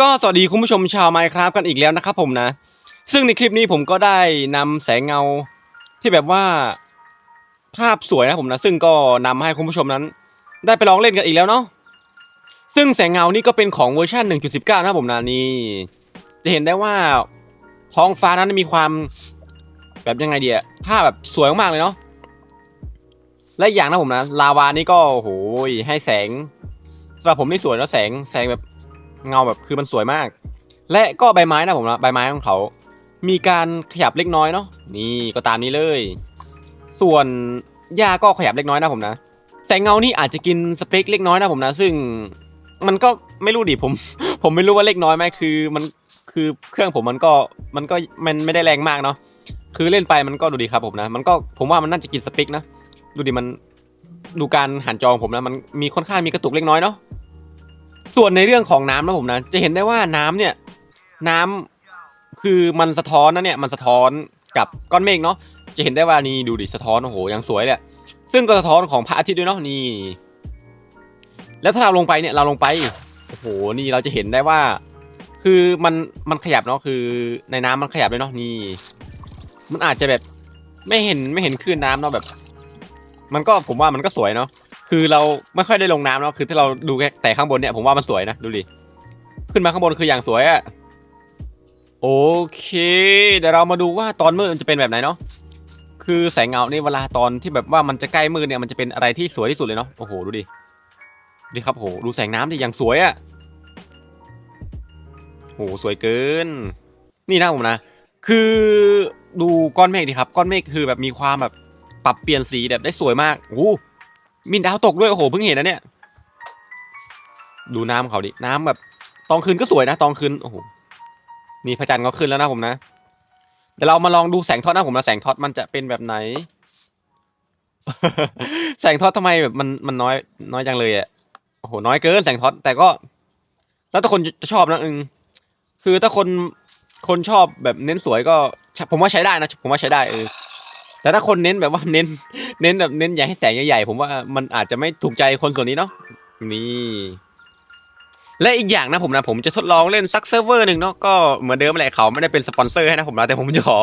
ก็สวัสดีคุณผู้ชมชาวไมค์ครับกันอีกแล้วนะครับผมนะ ซึ่งในคลิปนี้ผมก็ได้นำแสงเงาที่แบบว่าภาพสวยนะผมนะ ซึ่งก็นำให้คุณผู้ชมนั้น ได้ไปลองเล่นกันอีกแล้วเนาะซึ่งแสงเงานี่ก็เป็นของเวอร์ชัน1.19 นะผมนะนี่จะเห็นได้ว่าท้องฟ้านั้นมีความแบบยังไงเดียภาพแบบสวยมากๆเลยเนาะและอย่างนะผมนะลาวานี่ก็โอ้โหให้แสงสำหรับผมนี่สวยนะแสงแสงแบบ เงาแบบคือมันสวยมาก และก็ใบไม้นะผมนะใบไม้ของเขา มีการขยับเล็กน้อยเนาะนี่ก็ตามนี้เลย ส่วนหญ้าก็ขยับเล็กน้อยนะผมนะแสงเงานี่อาจจะกินสเปคเล็กน้อยนะผมนะ ซึ่งมันก็ไม่รู้ดิผม ผมไม่รู้ว่าเล็กน้อยไหมคือมันคือเครื่องผมมันก็มันก็มันไม่ได้แรงมากเนาะคือเล่นไปมันก็ดูดีครับผมนะ มันก็ผมว่ามันน่าจะกินสเปคนะดูดิมันดูการหันจองผมนะ มันมีค่อนข้างมีกระตุกเล็กน้อยเนาะ ส่วนในเรื่องของน้ำนะผมนะ จะเห็นได้ว่าน้ำเนี่ย น้ำคือมันสะท้อนนะเนี่ยมันสะท้อนกับก้อนเมฆเนาะจะเห็นได้ว่านี่ดูดิสะท้อนโอ้โหยังสวยเลยซึ่งก็สะท้อนของพระอาทิตย์ด้วยเนาะนี่ แล้วถ้าเราลงไปเนี่ยเราลงไปโอ้โหนี่เราจะเห็นได้ว่า คือมันมันขยับเนาะคือในน้ำมันขยับเลยเนาะนี่ มันอาจจะแบบไม่เห็นไม่เห็นคลื่นน้ำเนาะแบบ มันก็ผมว่ามันก็สวยเนาะ คือเราไม่ค่อยได้ลงน้ำเนาะคือถ้าเราดูแค่แต่ข้างบนเนี่ยผมว่ามันสวยนะดูดิขึ้นมาข้างบนคืออย่างสวยอะโอเคเดี๋ยวเรามาดูว่าตอนมืดมันจะเป็นแบบไหนเนาะคือแสงเงานี่เวลาตอนที่แบบว่ามันจะใกล้มืดเนี่ยมันจะเป็นอะไรที่สวยที่สุดเลยเนาะโอ้โหดูดิดิครับโหดูแสงน้ำดิอย่างสวยอะโหสวยเกิน นี่นะผมนะ คือดูก้อนเมฆดิครับ ก้อนเมฆคือแบบมีความแบบปรับเปลี่ยนสีแบบได้สวยมากโอ้โห มีดาวตกด้วยโอ้โหเพิ่งเห็นนะเนี่ย ดูน้ำเขาดิน้ำแบบตอนคืนก็สวยนะตอนคืนโอ้โหนี่พระจันทร์ก็ขึ้นแล้วนะผมนะเดี๋ยวเรามาลองดูแสงทอดนะผมนะแสงทอดมันจะเป็นแบบไหน แสงทอดทำไมแบบมันมันน้อย น้อยจังเลยอะโอ้โหน้อยเกินแสงทอดแต่ก็ แล้วถ้าคนจะชอบนะอึงคือถ้าคนคนชอบแบบเน้นสวยก็ ผมว่าใช้ได้นะ ผมว่าใช้ได้เออ แต่ถ้าคนเน้นแบบว่าเน้น เน้นแบบเน้นอยากให้แสงใหญ่ๆผมว่ามันอาจจะไม่ถูกใจคนส่วนนี้เนาะนี่ และอีกอย่างนะผมนะผมจะทดลองเล่นซักเซิร์ฟเวอร์หนึ่งเนาะก็เหมือนเดิมแหละเขาไม่ได้เป็นสปอนเซอร์ให้นะผมนะแต่ผมจะขอ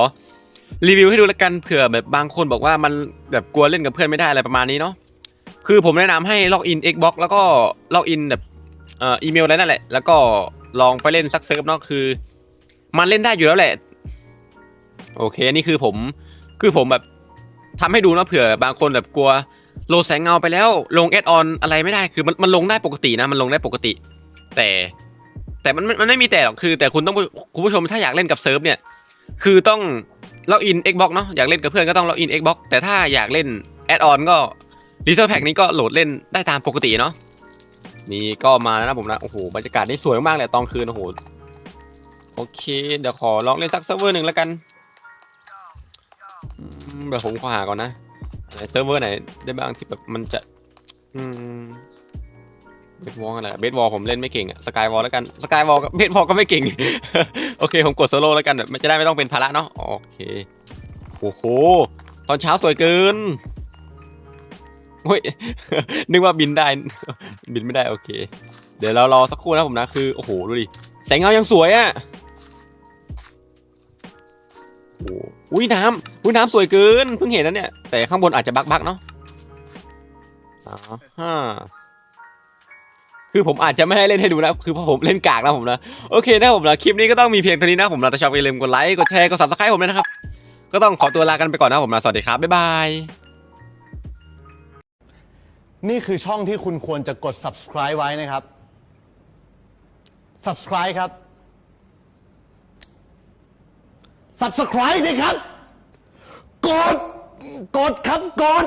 รีวิวให้ดูแล้วกันเผื่อแบบบางคนบอกว่ามันแบบกลัวเล่นกับเพื่อนไม่ได้อะไรประมาณนี้เนาะคือผมแนะนำให้ล็อกอิน Xbox แล้วก็ล็อกอินแบบเอ่ออีเมลอะไรนั่นแหละ แล้วก็ลองไปเล่นซักเซิร์ฟเนาะคือ มันเล่นได้อยู่แล้วแหละ โอเคนี่คือผมคือผมแบบ ทำให้ดูนะเผื่อบางคนแบบกลัวโหลดแสงเงาไปแล้วลงแอดออนอะไรไม่ได้คือมันมันลงได้ปกตินะ มันลงได้ปกติ แต่ แต่มันมันมันไม่มีแต่หรอกคือ แต่คุณต้องคุณผู้ชมถ้าอยากเล่นกับเซิร์ฟเนี่ย คือต้องล็อกอิน Xbox เนาะอยากเล่นกับเพื่อนก็ต้องล็อกอิน Xbox แต่ถ้าอยากเล่นแอดออนก็ดิจิทัลแพ็กนี้ก็โหลดเล่นได้ตามปกติเนาะนี่ก็มาแล้วนะผมนะโอ้โหบรรยากาศนี่สวยมากเลยตอนคืนโอ้โหโอเค เดี๋ยวขอลองเล่นสักเซิร์ฟเวอร์หนึ่งแล้วกัน เดี๋ยวผมขอหาก่อนนะไหนเซิร์ฟเวอร์ไหนได้บ้างที่แบบมันจะ อืมเบสวอลอะไรเบสวอลผมเล่นไม่เก่งอะสกายวอลแล้วกันสกายวอลกับเบสวอลก็ไม่เก่ง โอเค ผมกดโซโล่แล้วกันแบบจะได้ไม่ต้องเป็นภาระเนาะ โอเค โอ้โห ตอนเช้าสวยเกินเฮ้ย นึกว่าบินได้ บินไม่ได้โอเค เดี๋ยวเรารอสักครู่นะผมนะ คือ โอ้โห ดูดิ แสงเงายังสวยอะโอ้ อุ้ยน้ำอุ้ยน้ำสวยเกินเพิ่งเห็นนะเนี่ย แต่ข้างบนอาจจะบักบักๆเนาะอ่าฮะคือผมอาจจะไม่ให้เล่นให้ดูนะ คือเพราะผมเล่นกากนะผมนะ โอเคนะผมนะ คลิปนี้ก็ต้องมีเพียงเท่านี้นะผมนะถ้าชอบอย่าลืมกดไลค์ กดแชร์ กด subscribe ผมด้วยนะครับ ก็ต้องขอตัวลากันไปก่อนนะผมนะ สวัสดีครับ บ๊ายบาย นี่คือช่องที่คุณควรจะกด subscribe ไว้นะครับ subscribe ครับ subscribe สิครับ กด กดครับกด